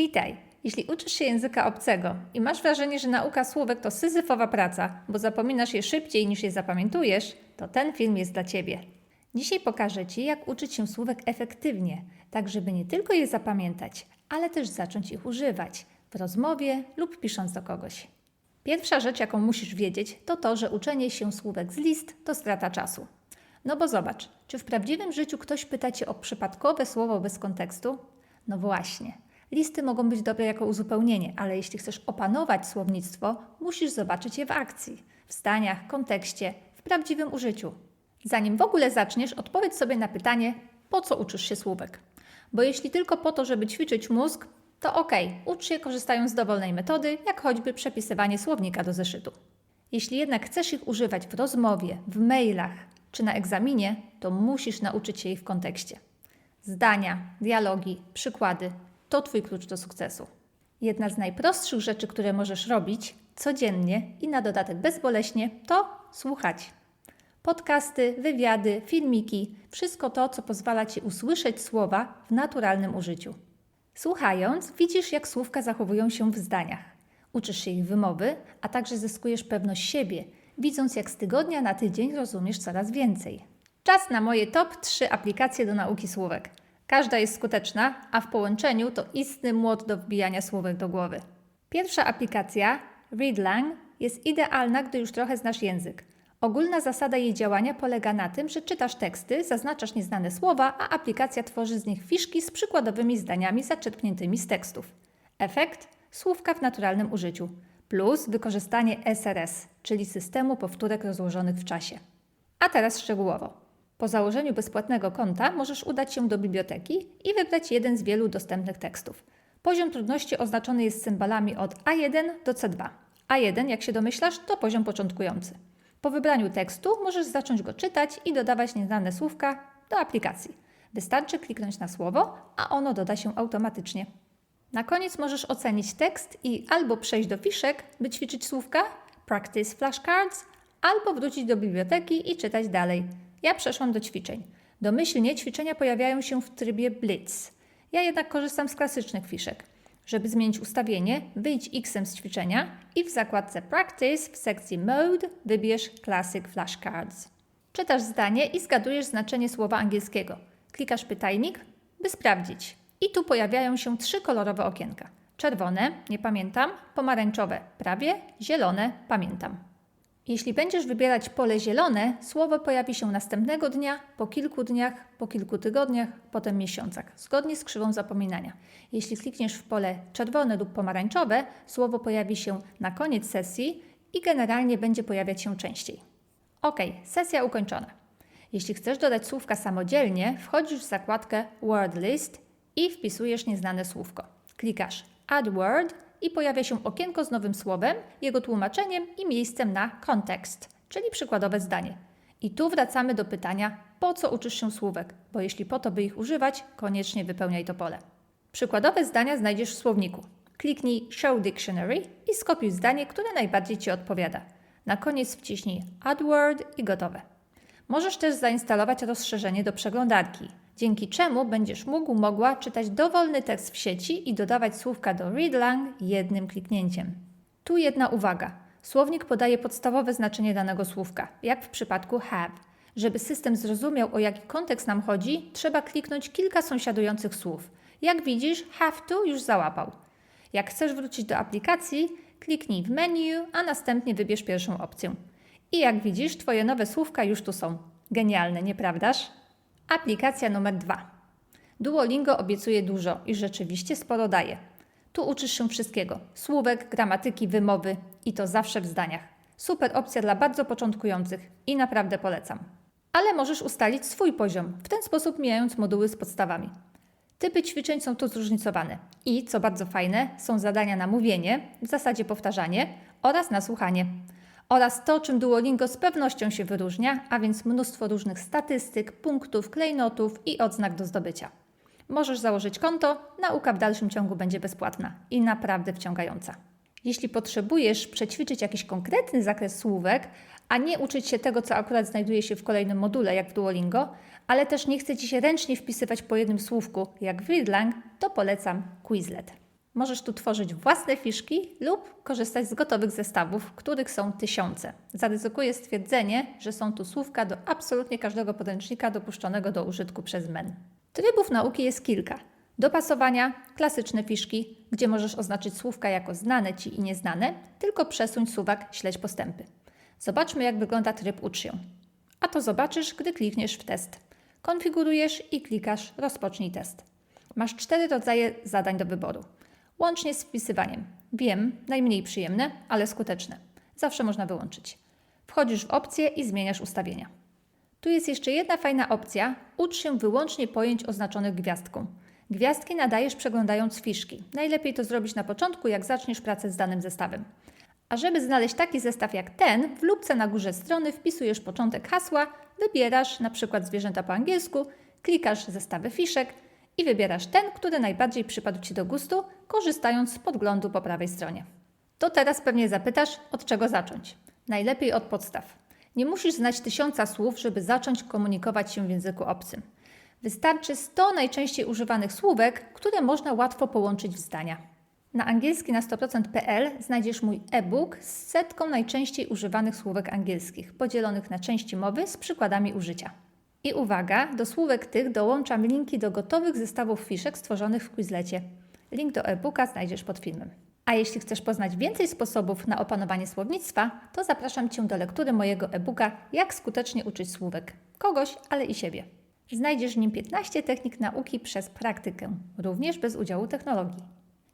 Witaj! Jeśli uczysz się języka obcego i masz wrażenie, że nauka słówek to syzyfowa praca, bo zapominasz je szybciej niż je zapamiętujesz, to ten film jest dla Ciebie. Dzisiaj pokażę Ci, jak uczyć się słówek efektywnie, tak żeby nie tylko je zapamiętać, ale też zacząć ich używać w rozmowie lub pisząc do kogoś. Pierwsza rzecz, jaką musisz wiedzieć, to to, że uczenie się słówek z list to strata czasu. No bo zobacz, czy w prawdziwym życiu ktoś pyta Cię o przypadkowe słowo bez kontekstu? No właśnie. Listy mogą być dobre jako uzupełnienie, ale jeśli chcesz opanować słownictwo, musisz zobaczyć je w akcji, w zdaniach, kontekście, w prawdziwym użyciu. Zanim w ogóle zaczniesz, odpowiedz sobie na pytanie, po co uczysz się słówek. Bo jeśli tylko po to, żeby ćwiczyć mózg, to ok, ucz się korzystając z dowolnej metody, jak choćby przepisywanie słownika do zeszytu. Jeśli jednak chcesz ich używać w rozmowie, w mailach czy na egzaminie, to musisz nauczyć się ich w kontekście. Zdania, dialogi, przykłady to Twój klucz do sukcesu. Jedna z najprostszych rzeczy, które możesz robić codziennie i na dodatek bezboleśnie, to słuchać. Podcasty, wywiady, filmiki wszystko to, co pozwala Ci usłyszeć słowa w naturalnym użyciu. Słuchając, widzisz, jak słówka zachowują się w zdaniach. Uczysz się ich wymowy, a także zyskujesz pewność siebie, widząc, jak z tygodnia na tydzień rozumiesz coraz więcej. Czas na moje top 3 aplikacje do nauki słówek. Każda jest skuteczna, a w połączeniu to istny młot do wbijania słówek do głowy. Pierwsza aplikacja, ReadLang, jest idealna, gdy już trochę znasz język. Ogólna zasada jej działania polega na tym, że czytasz teksty, zaznaczasz nieznane słowa, a aplikacja tworzy z nich fiszki z przykładowymi zdaniami zaczerpniętymi z tekstów. Efekt? Słówka w naturalnym użyciu. Plus wykorzystanie SRS, czyli systemu powtórek rozłożonych w czasie. A teraz szczegółowo. Po założeniu bezpłatnego konta możesz udać się do biblioteki i wybrać jeden z wielu dostępnych tekstów. Poziom trudności oznaczony jest symbolami od A1 do C2. A1, jak się domyślasz, to poziom początkujący. Po wybraniu tekstu możesz zacząć go czytać i dodawać nieznane słówka do aplikacji. Wystarczy kliknąć na słowo, a ono doda się automatycznie. Na koniec możesz ocenić tekst i albo przejść do fiszek, by ćwiczyć słówka, practice flashcards, albo wrócić do biblioteki i czytać dalej. Ja przeszłam do ćwiczeń. Domyślnie ćwiczenia pojawiają się w trybie Blitz. Ja jednak korzystam z klasycznych fiszek. Żeby zmienić ustawienie, wyjdź X z ćwiczenia i w zakładce Practice w sekcji Mode wybierz Classic Flashcards. Czytasz zdanie i zgadujesz znaczenie słowa angielskiego. Klikasz pytajnik, by sprawdzić. I tu pojawiają się trzy kolorowe okienka. Czerwone, nie pamiętam, pomarańczowe, prawie, zielone, pamiętam. Jeśli będziesz wybierać pole zielone, słowo pojawi się następnego dnia, po kilku dniach, po kilku tygodniach, potem miesiącach, zgodnie z krzywą zapominania. Jeśli klikniesz w pole czerwone lub pomarańczowe, słowo pojawi się na koniec sesji i generalnie będzie pojawiać się częściej. Ok, sesja ukończona. Jeśli chcesz dodać słówka samodzielnie, wchodzisz w zakładkę Word List i wpisujesz nieznane słówko. Klikasz Add Word i pojawia się okienko z nowym słowem, jego tłumaczeniem i miejscem na kontekst, czyli przykładowe zdanie. I tu wracamy do pytania, po co uczysz się słówek, bo jeśli po to, by ich używać, koniecznie wypełniaj to pole. Przykładowe zdania znajdziesz w słowniku. Kliknij Show Dictionary i skopiuj zdanie, które najbardziej Ci odpowiada. Na koniec wciśnij Add Word i gotowe. Możesz też zainstalować rozszerzenie do przeglądarki, dzięki czemu będziesz mógł mogła czytać dowolny tekst w sieci i dodawać słówka do ReadLang jednym kliknięciem. Tu jedna uwaga. Słownik podaje podstawowe znaczenie danego słówka, jak w przypadku have. Żeby system zrozumiał, o jaki kontekst nam chodzi, trzeba kliknąć kilka sąsiadujących słów. Jak widzisz, have to już załapał. Jak chcesz wrócić do aplikacji, kliknij w menu, a następnie wybierz pierwszą opcję. I jak widzisz, Twoje nowe słówka już tu są. Genialne, nieprawdaż? Aplikacja numer dwa. Duolingo obiecuje dużo i rzeczywiście sporo daje. Tu uczysz się wszystkiego: słówek, gramatyki, wymowy i to zawsze w zdaniach. Super opcja dla bardzo początkujących i naprawdę polecam. Ale możesz ustalić swój poziom, w ten sposób mijając moduły z podstawami. Typy ćwiczeń są tu zróżnicowane i, co bardzo fajne, są zadania na mówienie, w zasadzie powtarzanie oraz na słuchanie oraz to, czym Duolingo z pewnością się wyróżnia, a więc mnóstwo różnych statystyk, punktów, klejnotów i odznak do zdobycia. Możesz założyć konto, nauka w dalszym ciągu będzie bezpłatna i naprawdę wciągająca. Jeśli potrzebujesz przećwiczyć jakiś konkretny zakres słówek, a nie uczyć się tego, co akurat znajduje się w kolejnym module, jak w Duolingo, ale też nie chce Ci się ręcznie wpisywać po jednym słówku, jak w Readlang, to polecam Quizlet. Możesz tu tworzyć własne fiszki lub korzystać z gotowych zestawów, których są tysiące. Zaryzykuję stwierdzenie, że są tu słówka do absolutnie każdego podręcznika dopuszczonego do użytku przez MEN. Trybów nauki jest kilka. Dopasowania, klasyczne fiszki, gdzie możesz oznaczyć słówka jako znane Ci i nieznane, tylko przesuń suwak, śledź postępy. Zobaczmy, jak wygląda tryb ucz się. A to zobaczysz, gdy klikniesz w test. Konfigurujesz i klikasz Rozpocznij test. Masz cztery rodzaje zadań do wyboru. Łącznie z wpisywaniem. Wiem, najmniej przyjemne, ale skuteczne. Zawsze można wyłączyć. Wchodzisz w opcję i zmieniasz ustawienia. Tu jest jeszcze jedna fajna opcja. Ucz się wyłącznie pojęć oznaczonych gwiazdką. Gwiazdki nadajesz przeglądając fiszki. Najlepiej to zrobić na początku, jak zaczniesz pracę z danym zestawem. A żeby znaleźć taki zestaw jak ten, w lubce na górze strony wpisujesz początek hasła, wybierasz na przykład zwierzęta po angielsku, klikasz zestawy fiszek i wybierasz ten, który najbardziej przypadł Ci do gustu, korzystając z podglądu po prawej stronie. To teraz pewnie zapytasz, od czego zacząć. Najlepiej od podstaw. Nie musisz znać tysiąca słów, żeby zacząć komunikować się w języku obcym. Wystarczy 100 najczęściej używanych słówek, które można łatwo połączyć w zdania. Na angielski na 100%pl znajdziesz mój e-book z setką najczęściej używanych słówek angielskich, podzielonych na części mowy z przykładami użycia. I uwaga, do słówek tych dołączam linki do gotowych zestawów fiszek stworzonych w Quizlecie. Link do e-booka znajdziesz pod filmem. A jeśli chcesz poznać więcej sposobów na opanowanie słownictwa, to zapraszam Cię do lektury mojego e-booka Jak skutecznie uczyć słówek. Kogoś, ale i siebie. Znajdziesz w nim 15 technik nauki przez praktykę, również bez udziału technologii.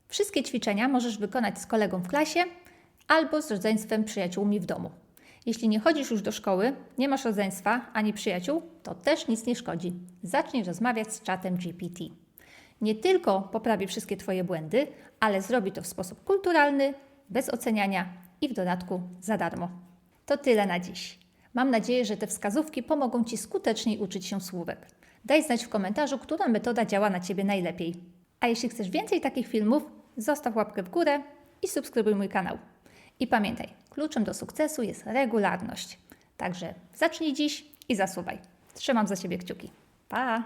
Wszystkie ćwiczenia możesz wykonać z kolegą w klasie albo z rodzeństwem przyjaciółmi w domu. Jeśli nie chodzisz już do szkoły, nie masz rodzeństwa ani przyjaciół, to też nic nie szkodzi. Zacznij rozmawiać z czatem GPT. Nie tylko poprawi wszystkie Twoje błędy, ale zrobi to w sposób kulturalny, bez oceniania i w dodatku za darmo. To tyle na dziś. Mam nadzieję, że te wskazówki pomogą Ci skuteczniej uczyć się słówek. Daj znać w komentarzu, która metoda działa na Ciebie najlepiej. A jeśli chcesz więcej takich filmów, zostaw łapkę w górę i subskrybuj mój kanał. I pamiętaj, kluczem do sukcesu jest regularność. Także zacznij dziś i zasuwaj. Trzymam za Ciebie kciuki. Pa!